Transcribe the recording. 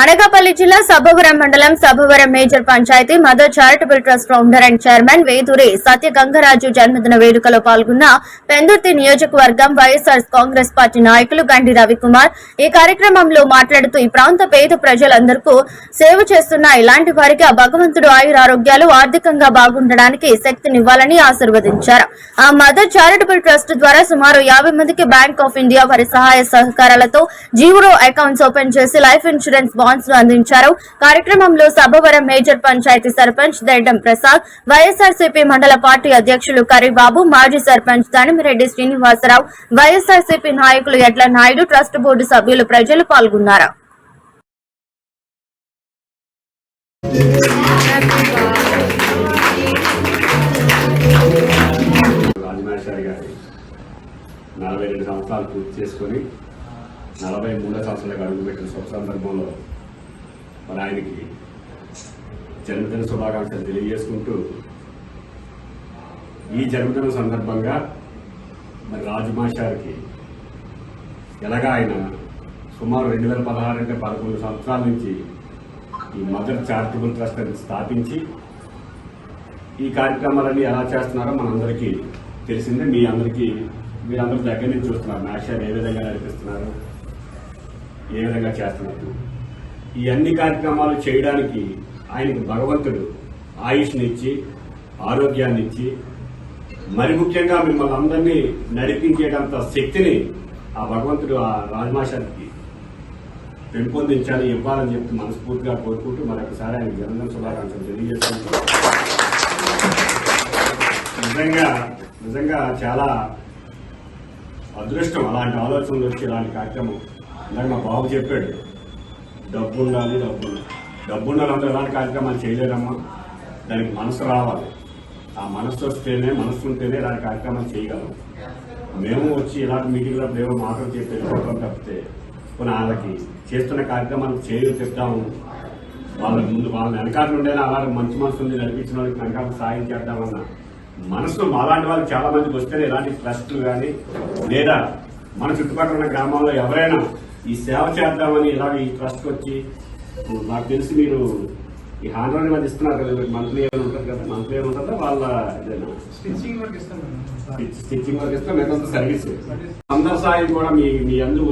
అనకాపల్లి జిల్లా సభవరం మండలం Sabhavaram major panchayat mother charitable trust founder and chairman Veduri Satya Gangaraju జన్మదిన వేడుకలో పాల్గొన్న పెందుర్తి నియోజకవర్గం వైఎస్ఆర్ కాంగ్రెస్ పార్టీ నాయకులు గండి రవికుమార్. ఈ కార్యక్రమంలో మాట్లాడుతూ ఈ ప్రాంత పేద ప్రజలందరికీ సేవ చేస్తున్న ఇలాంటి వారికి ఆ భగవంతుడు ఆయురారోగ్యాలు ఆర్థికంగా బాగుండడానికి శక్తినివ్వాలని ఆశీర్వదించారు. ఆ మదర్ చారిటబుల్ ట్రస్ట్ ద్వారా సుమారు యాభై మందికి బ్యాంక్ ఆఫ్ ఇండియా వారి సహాయ సహకారాలతో జీరో అకౌంట్స్ ఓపెన్ చేసి లైఫ్ ఇన్సూరెన్స్ బాండ్స్ను అందించారు. కార్యక్రమంలో సభవరం మేజర్ పంచాయతీ సర్పంచ్ దైడం ప్రసాద్ వైఎస్ఆర్సీపీ మండల పార్టీ అధ్యక్షులు కరిబాబు మాజీ సర్పంచ్ దానిమిరెడ్డి శ్రీనివాసరావు వైఎస్ఆర్సీపీ నాయకులు ఎడ్ల నాయుడు ట్రస్ట్ బోర్డు సభ్యులు ప్రజలు పాల్గొన్నారు. రాజమహేశ్వరి గారి నలభై రెండు సంవత్సరాలు పూర్తి చేసుకొని నలభై మూడో సంవత్సరాలకు అడుగుపెట్టిన సందర్భంలో మన ఆయనకి జన్మదిన శుభాకాంక్షలు తెలియజేసుకుంటూ ఈ జన్మదిన సందర్భంగా మరి రాజుమాషారికి ఎలాగా ఆయన సుమారు రెండు వేల పదహారు అంటే పదకొండు సంవత్సరాల నుంచి ఈ మదర్ చారిటబుల్ ట్రస్ట్ అని స్థాపించి ఈ కార్యక్రమాలన్నీ ఎలా చేస్తున్నారో మనందరికీ తెలిసిందే. మీ అందరికీ మీరందరూ దగ్గర నుంచి చూస్తున్నారు. నాశాన్ని ఏ విధంగా నడిపిస్తున్నారు? ఏ విధంగా చేస్తున్నారు? ఈ అన్ని కార్యక్రమాలు చేయడానికి ఆయనకు భగవంతుడు ఆయుష్నిచ్చి ఆరోగ్యాన్నిచ్చి ఆరోగ్యాన్ని ఇచ్చి మరి ముఖ్యంగా మిమ్మల్ని అందరినీ నడిపించేటంత శక్తిని ఆ భగవంతుడు ఆ రాజమాషానికి పెంపొందించాలి ఇవ్వాలని చెప్పి మనస్ఫూర్తిగా కోరుకుంటూ మరొకసారి ఆయన జన్మదిన శుభాకాంక్షలు తెలియజేసుకుంటూ నిజంగా నిజంగా చాలా అదృష్టం అలాంటి ఆలోచనలు వచ్చి ఇలాంటి కార్యక్రమం ఇందాక మా బాబు చెప్పాడు. డబ్బు ఉండాలి డబ్బు ఉండాలి డబ్బు ఉండాలంటే ఎలాంటి కార్యక్రమాలు చేయలేరమ్మా దానికి మనసు రావాలి. ఆ మనసు వస్తేనే మనసు ఉంటేనే ఇలాంటి కార్యక్రమాలు చేయగలం. మేము వచ్చి ఇలాంటి మీటింగ్లో ఏవో మాటలు చెప్పి వెళ్ళిపోవడం తప్పితే కొన్ని వాళ్ళకి చేస్తున్న కార్యక్రమాలు చేయు చెప్తాము. వాళ్ళ ముందు వాళ్ళ వెనకాల ఉండేనా అలాంటి మంచి మనసు ఉంది నడిపించిన వాళ్ళకి వెనకాల సాయం చేద్దామన్న. మనసు మాలాంటి వాళ్ళు చాలా మందికి వస్తేనే ఇలాంటి ట్రస్ట్లు కానీ లేదా మన చుట్టుపక్కల ఉన్న గ్రామాల్లో ఎవరైనా ఈ సేవ చేద్దామని ఇలాగ ఈ ట్రస్ట్ వచ్చి నాకు తెలిసి మీరు ఈ హాండ్రాన్ మంది ఇస్తున్నారు కదా మంత్లీ ఏమైనా ఉంటుంది కదా మంత్లీ ఏమైనా ఉంటుందా వాళ్ళ ఇదేనా? స్టిచ్చింగ్ వర్క్ ఇస్తాం మేడం. స్టిచ్చింగ్ వర్క్ ఇస్తే మిగతా సర్వీస్ అందరి సాయం కూడా మీ మీ అందరూ